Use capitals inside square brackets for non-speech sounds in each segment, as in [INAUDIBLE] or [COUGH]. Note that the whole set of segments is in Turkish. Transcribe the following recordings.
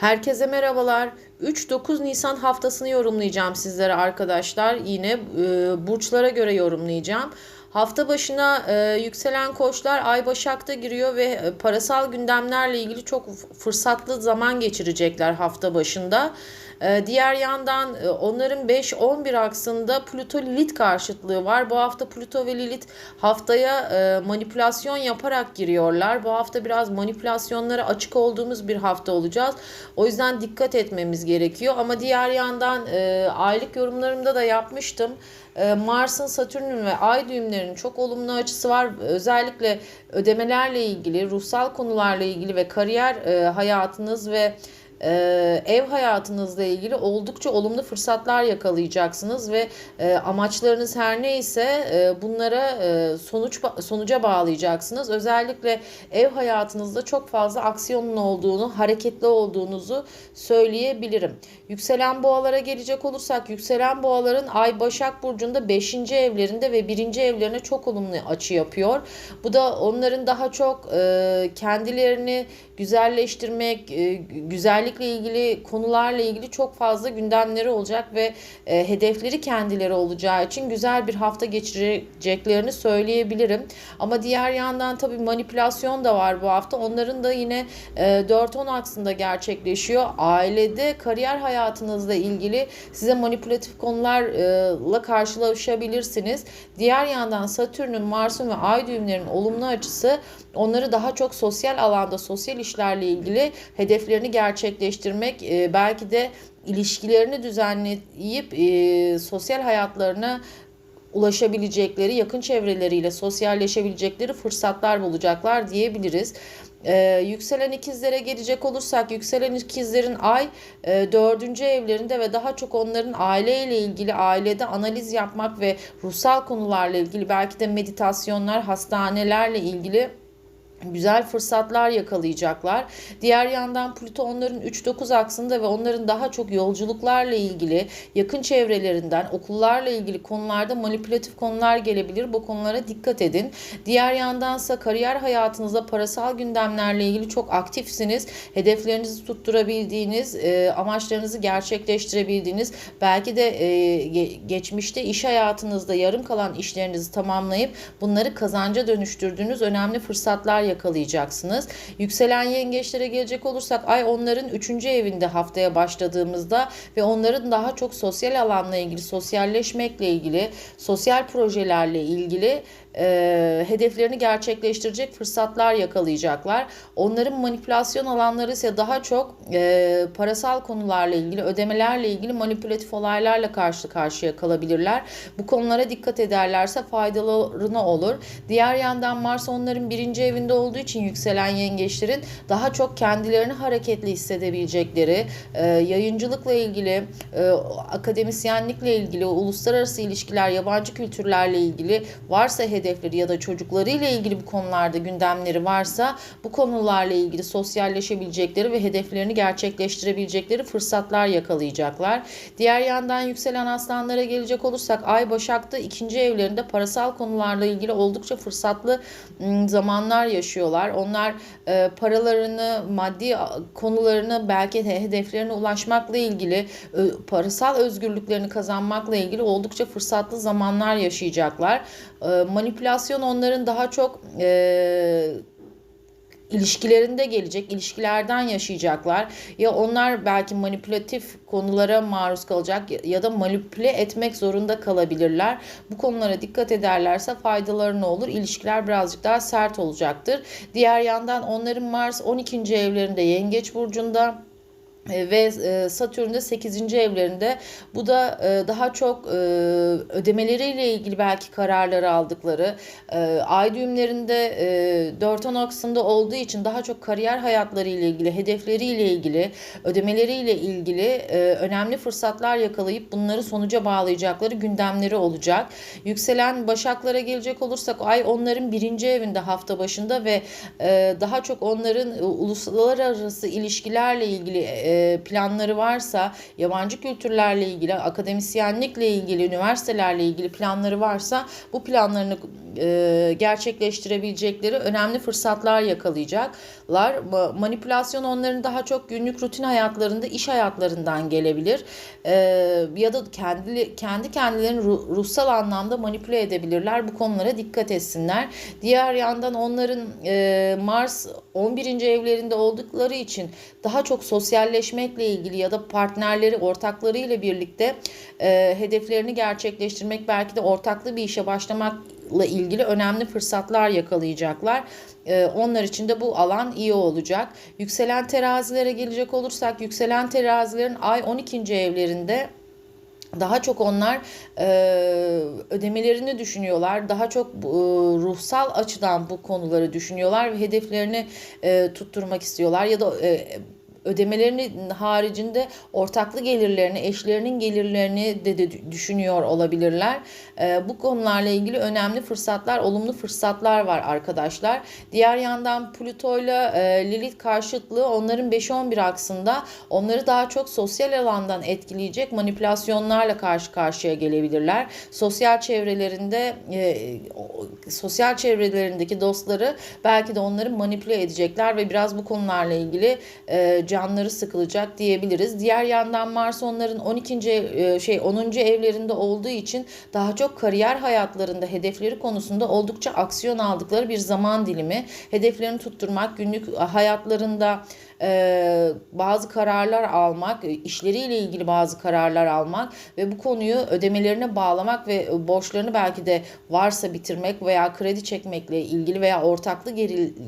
Herkese merhabalar. 3-9 Nisan haftasını yorumlayacağım sizlere arkadaşlar. Yine e, burçlara göre yorumlayacağım. Hafta başına e, yükselen koçlar Ay Başak'ta giriyor ve e, parasal gündemlerle ilgili çok fırsatlı zaman geçirecekler hafta başında. E, diğer yandan e, onların 5-11 aksında Plüto Lilith karşıtlığı var. Bu hafta Plüto ve Lilith haftaya e, manipülasyon yaparak giriyorlar. Bu hafta biraz manipülasyonlara açık olduğumuz bir hafta olacağız. O yüzden dikkat etmemiz gerekiyor. Ama diğer yandan e, aylık yorumlarımda da yapmıştım. Mars'ın, Satürn'ün ve Ay düğümlerinin çok olumlu açısı var. Özellikle ödemelerle ilgili, ruhsal konularla ilgili ve kariyer hayatınız ve e, ev hayatınızla ilgili oldukça olumlu fırsatlar yakalayacaksınız ve e, amaçlarınız her neyse e, bunlara e, sonuç sonuca bağlayacaksınız. Özellikle ev hayatınızda çok fazla aksiyonun olduğunu, hareketli olduğunuzu söyleyebilirim. Yükselen boğalara gelecek olursak yükselen boğaların Ay Başak Burcu'nda 5. evlerinde ve 1. evlerine çok olumlu açı yapıyor. Bu da onların daha çok e, kendilerini güzelleştirmek, e, güzellikle ilgili konularla ilgili çok fazla gündemleri olacak ve e, hedefleri kendileri olacağı için güzel bir hafta geçireceklerini söyleyebilirim. Ama diğer yandan tabii manipülasyon da var bu hafta. Onların da yine e, 4-10 aksında gerçekleşiyor. Ailede, kariyer hayatınızla ilgili size manipülatif konularla karşılaşabilirsiniz. Diğer yandan Satürn'ün, Mars'ın ve Ay düğümlerinin olumlu açısı onları daha çok sosyal alanda, sosyal işlerle ilgili hedeflerini gerçekleştirmek, e, belki de ilişkilerini düzenleyip e, sosyal hayatlarına ulaşabilecekleri, yakın çevreleriyle sosyalleşebilecekleri fırsatlar bulacaklar diyebiliriz. Ee, yükselen ikizlere gelecek olursak yükselen ikizlerin ay e, dördüncü evlerinde ve daha çok onların aileyle ilgili ailede analiz yapmak ve ruhsal konularla ilgili belki de meditasyonlar hastanelerle ilgili güzel fırsatlar yakalayacaklar. Diğer yandan Plüto onların 3-9 aksında ve onların daha çok yolculuklarla ilgili, yakın çevrelerinden, okullarla ilgili konularda manipülatif konular gelebilir. Bu konulara dikkat edin. Diğer yandansa kariyer hayatınızda parasal gündemlerle ilgili çok aktifsiniz. Hedeflerinizi tutturabildiğiniz, e, amaçlarınızı gerçekleştirebildiğiniz, belki de e, geçmişte iş hayatınızda yarım kalan işlerinizi tamamlayıp bunları kazanca dönüştürdüğünüz önemli fırsatlar yakalayacaksınız. Yükselen yengeçlere gelecek olursak ay onların 3. evinde haftaya başladığımızda ve onların daha çok sosyal alanla ilgili, sosyalleşmekle ilgili, sosyal projelerle ilgili e, hedeflerini gerçekleştirecek fırsatlar yakalayacaklar. Onların manipülasyon alanları ise daha çok e, parasal konularla ilgili, ödemelerle ilgili manipülatif olaylarla karşı karşıya kalabilirler. Bu konulara dikkat ederlerse faydalarına olur. Diğer yandan Mars onların birinci evinde olduğu için yükselen yengeçlerin daha çok kendilerini hareketli hissedebilecekleri, e, yayıncılıkla ilgili, e, akademisyenlikle ilgili, uluslararası ilişkiler, yabancı kültürlerle ilgili varsa hedefleri ya da çocuklarıyla ilgili bu konularda gündemleri varsa bu konularla ilgili sosyalleşebilecekleri ve hedeflerini gerçekleştirebilecekleri fırsatlar yakalayacaklar. Diğer yandan yükselen aslanlara gelecek olursak Ay Başak'ta ikinci evlerinde parasal konularla ilgili oldukça fırsatlı zamanlar yaşıyorlar. Onlar e, paralarını, maddi konularını belki hedeflerine ulaşmakla ilgili, parasal özgürlüklerini kazanmakla ilgili oldukça fırsatlı zamanlar yaşayacaklar. E, manipülasyon onların daha çok e, ilişkilerinde gelecek, ilişkilerden yaşayacaklar. Ya onlar belki manipülatif konulara maruz kalacak ya da manipüle etmek zorunda kalabilirler. Bu konulara dikkat ederlerse faydaları ne olur? İlişkiler birazcık daha sert olacaktır. Diğer yandan onların Mars 12. evlerinde Yengeç burcunda ve e, Satürn de 8. evlerinde. Bu da e, daha çok ödemeleriyle ilgili belki kararları aldıkları, ay düğümlerinde 4-10 aksında olduğu için daha çok kariyer hayatları ile ilgili, hedefleriyle ilgili, ödemeleriyle ilgili önemli fırsatlar yakalayıp bunları sonuca bağlayacakları gündemleri olacak. Yükselen başaklara gelecek olursak ay onların birinci evinde hafta başında ve daha çok onların uluslararası ilişkilerle ilgili e, planları varsa, yabancı kültürlerle ilgili, akademisyenlikle ilgili, üniversitelerle ilgili planları varsa bu planlarını e, gerçekleştirebilecekleri önemli fırsatlar yakalayacaklar. Ma- Manipülasyon onların daha çok günlük rutin hayatlarında, iş hayatlarından gelebilir. E, ya da kendi kendi kendilerini ru- ruhsal anlamda manipüle edebilirler. Bu konulara dikkat etsinler. Diğer yandan onların e, Mars 11. evlerinde oldukları için daha çok sosyalleşmekle ilgili ya da partnerleri, ortaklarıyla birlikte e, hedeflerini gerçekleştirmek, belki de ortaklı bir işe başlamakla ilgili önemli fırsatlar yakalayacaklar. E, onlar için de bu alan iyi olacak. Yükselen terazilere gelecek olursak, yükselen terazilerin ay 12. evlerinde daha çok onlar e, ödemelerini düşünüyorlar. Daha çok e, ruhsal açıdan bu konuları düşünüyorlar ve hedeflerini e, tutturmak istiyorlar ya da e, ödemelerinin haricinde ortaklı gelirlerini, eşlerinin gelirlerini de, de düşünüyor olabilirler. E, bu konularla ilgili önemli fırsatlar, olumlu fırsatlar var arkadaşlar. Diğer yandan Plüto ile e, Lilith karşıtlığı onların 5-11 aksında onları daha çok sosyal alandan etkileyecek manipülasyonlarla karşı karşıya gelebilirler. Sosyal çevrelerinde e, sosyal çevrelerindeki dostları belki de onları manipüle edecekler ve biraz bu konularla ilgili e, canları sıkılacak diyebiliriz. Diğer yandan Mars onların 12. e, şey 10. evlerinde olduğu için daha çok kariyer hayatlarında hedefleri konusunda oldukça aksiyon aldıkları bir zaman dilimi. Hedeflerini tutturmak, günlük hayatlarında e, bazı kararlar almak, işleriyle ilgili bazı kararlar almak ve bu konuyu ödemelerine bağlamak ve borçlarını belki de varsa bitirmek veya kredi çekmekle ilgili veya ortaklı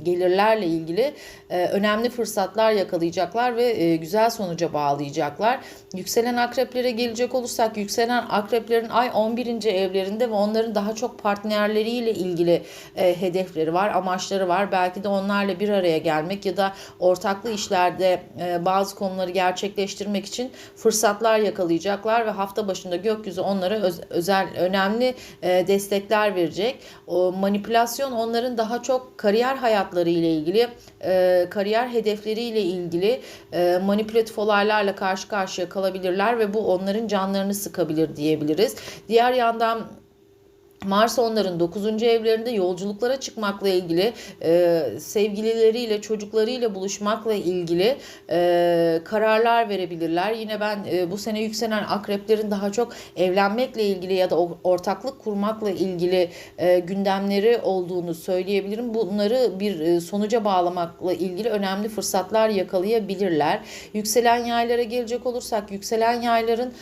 gelirlerle ilgili e, önemli fırsatlar yakalayacaklar ve e, güzel sonuca bağlayacaklar. Yükselen akreplere gelecek olursak yükselen akreplerin ay 11. evlerinde ve onların daha çok partnerleriyle ilgili e, hedefleri var, amaçları var. Belki de onlarla bir araya gelmek ya da ortaklı işlerde e, bazı konuları gerçekleştirmek için fırsatlar yakalayacaklar ve hafta başında gökyüzü onlara öz- özel önemli e, destekler verecek. O manipülasyon onların daha çok kariyer hayatları ile ilgili, e, kariyer hedefleriyle ilgili e, manipülatif olaylarla karşı karşıya kalabilirler ve bu onların canlarını sıkabilir diyebiliriz. Diğer yandan Mars onların 9. evlerinde yolculuklara çıkmakla ilgili, e, sevgilileriyle, çocuklarıyla buluşmakla ilgili e, kararlar verebilirler. Yine ben e, bu sene yükselen akreplerin daha çok evlenmekle ilgili ya da ortaklık kurmakla ilgili e, gündemleri olduğunu söyleyebilirim. Bunları bir e, sonuca bağlamakla ilgili önemli fırsatlar yakalayabilirler. Yükselen yaylara gelecek olursak, yükselen yayların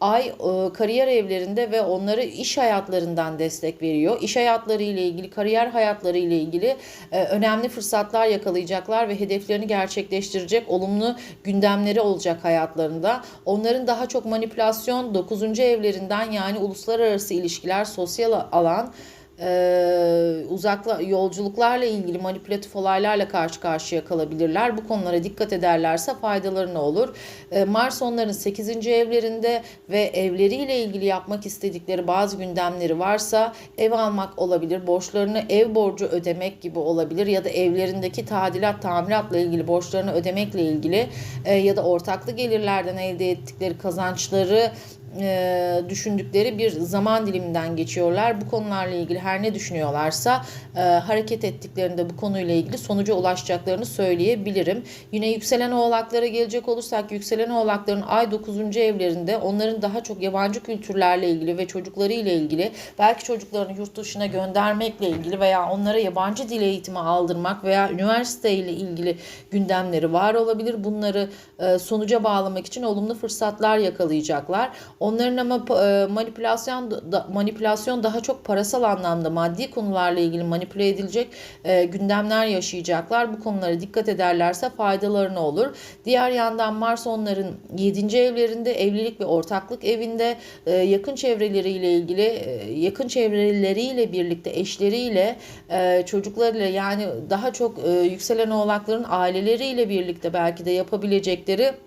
Ay e, kariyer evlerinde ve onları iş hayatlarından destek veriyor. İş hayatları ile ilgili, kariyer hayatları ile ilgili e, önemli fırsatlar yakalayacaklar ve hedeflerini gerçekleştirecek olumlu gündemleri olacak hayatlarında. Onların daha çok manipülasyon 9. evlerinden yani uluslararası ilişkiler, sosyal alan e, uzakla yolculuklarla ilgili manipülatif olaylarla karşı karşıya kalabilirler. Bu konulara dikkat ederlerse faydalarına olur. E, Mars onların 8. evlerinde ve evleriyle ilgili yapmak istedikleri bazı gündemleri varsa ev almak olabilir, borçlarını ev borcu ödemek gibi olabilir ya da evlerindeki tadilat, tamiratla ilgili borçlarını ödemekle ilgili e, ya da ortaklı gelirlerden elde ettikleri kazançları e, düşündükleri bir zaman diliminden geçiyorlar. Bu konularla ilgili her ne düşünüyorlarsa e, hareket ettiklerinde bu konuyla ilgili sonuca ulaşacaklarını söyleyebilirim. Yine yükselen oğlaklara gelecek olursak yükselen oğlakların ay 9. evlerinde onların daha çok yabancı kültürlerle ilgili ve çocuklarıyla ilgili belki çocuklarını yurt dışına göndermekle ilgili veya onlara yabancı dil eğitimi aldırmak veya üniversite ile ilgili gündemleri var olabilir. Bunları e, sonuca bağlamak için olumlu fırsatlar yakalayacaklar. Onların ama e, manipülasyon manipülasyon daha çok parasal anlamda maddi konularla ilgili manipüle edilecek e, gündemler yaşayacaklar. Bu konulara dikkat ederlerse faydalarına olur. Diğer yandan Mars onların 7. evlerinde evlilik ve ortaklık evinde e, yakın çevreleriyle ilgili yakın çevreleriyle birlikte eşleriyle e, çocuklarıyla yani daha çok yükselen oğlakların aileleriyle birlikte belki de yapabilecekleri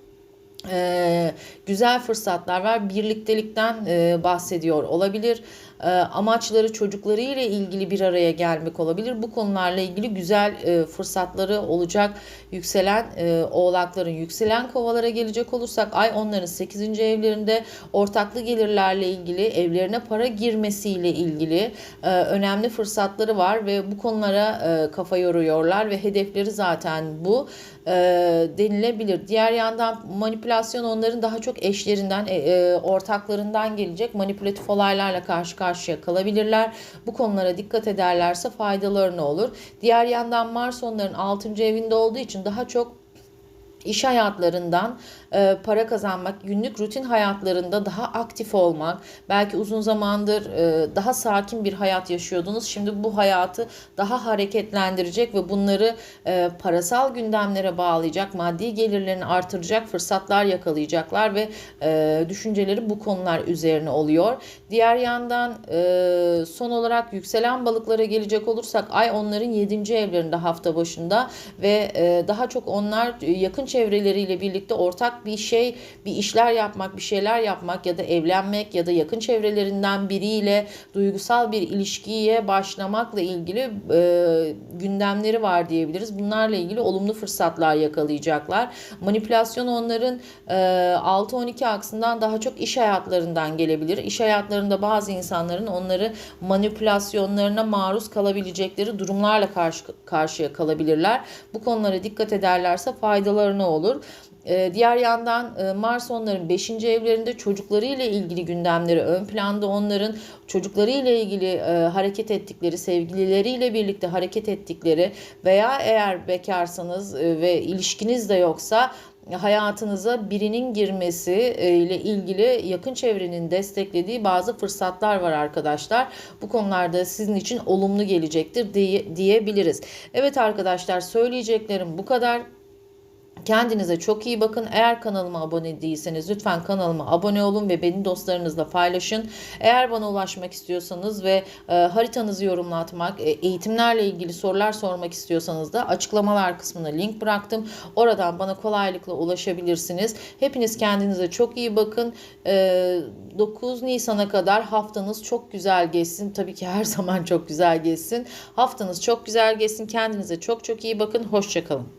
e, güzel fırsatlar var. Birliktelikten e, bahsediyor olabilir. E, amaçları çocuklarıyla ilgili bir araya gelmek olabilir. Bu konularla ilgili güzel e, fırsatları olacak yükselen e, oğlakların yükselen kovalara gelecek olursak ay onların 8. evlerinde ortaklı gelirlerle ilgili evlerine para girmesiyle ilgili e, önemli fırsatları var ve bu konulara kafa yoruyorlar ve hedefleri zaten bu denilebilir. Diğer yandan manipülasyon onların daha çok eşlerinden, ortaklarından gelecek manipülatif olaylarla karşı karşıya kalabilirler. Bu konulara dikkat ederlerse faydalarına olur. Diğer yandan Mars onların 6. evinde olduğu için daha çok iş hayatlarından e, para kazanmak, günlük rutin hayatlarında daha aktif olmak, belki uzun zamandır e, daha sakin bir hayat yaşıyordunuz. Şimdi bu hayatı daha hareketlendirecek ve bunları e, parasal gündemlere bağlayacak, maddi gelirlerini artıracak fırsatlar yakalayacaklar ve e, düşünceleri bu konular üzerine oluyor. Diğer yandan e, son olarak yükselen balıklara gelecek olursak ay onların 7. evlerinde hafta başında ve e, daha çok onlar yakın çevreleriyle birlikte ortak bir şey, bir işler yapmak, bir şeyler yapmak ya da evlenmek ya da yakın çevrelerinden biriyle duygusal bir ilişkiye başlamakla ilgili e, gündemleri var diyebiliriz. Bunlarla ilgili olumlu fırsatlar yakalayacaklar. Manipülasyon onların e, 6-12 aksından daha çok iş hayatlarından gelebilir. İş hayatlarında bazı insanların onları manipülasyonlarına maruz kalabilecekleri durumlarla karşı karşıya kalabilirler. Bu konulara dikkat ederlerse faydalarına olur. Ee, diğer yandan e, Mars onların 5. evlerinde çocuklarıyla ilgili gündemleri ön planda onların çocuklarıyla ilgili e, hareket ettikleri, sevgilileriyle birlikte hareket ettikleri veya eğer bekarsanız e, ve ilişkiniz de yoksa hayatınıza birinin girmesi ile ilgili yakın çevrenin desteklediği bazı fırsatlar var arkadaşlar. Bu konularda sizin için olumlu gelecektir diye, diyebiliriz. Evet arkadaşlar söyleyeceklerim bu kadar. Kendinize çok iyi bakın. Eğer kanalıma abone değilseniz lütfen kanalıma abone olun ve beni dostlarınızla paylaşın. Eğer bana ulaşmak istiyorsanız ve e, haritanızı yorumlatmak, e, eğitimlerle ilgili sorular sormak istiyorsanız da açıklamalar kısmına link bıraktım. Oradan bana kolaylıkla ulaşabilirsiniz. Hepiniz kendinize çok iyi bakın. E, 9 Nisan'a kadar haftanız çok güzel geçsin. Tabii ki her [LAUGHS] zaman çok güzel geçsin. Haftanız çok güzel geçsin. Kendinize çok çok iyi bakın. Hoşçakalın.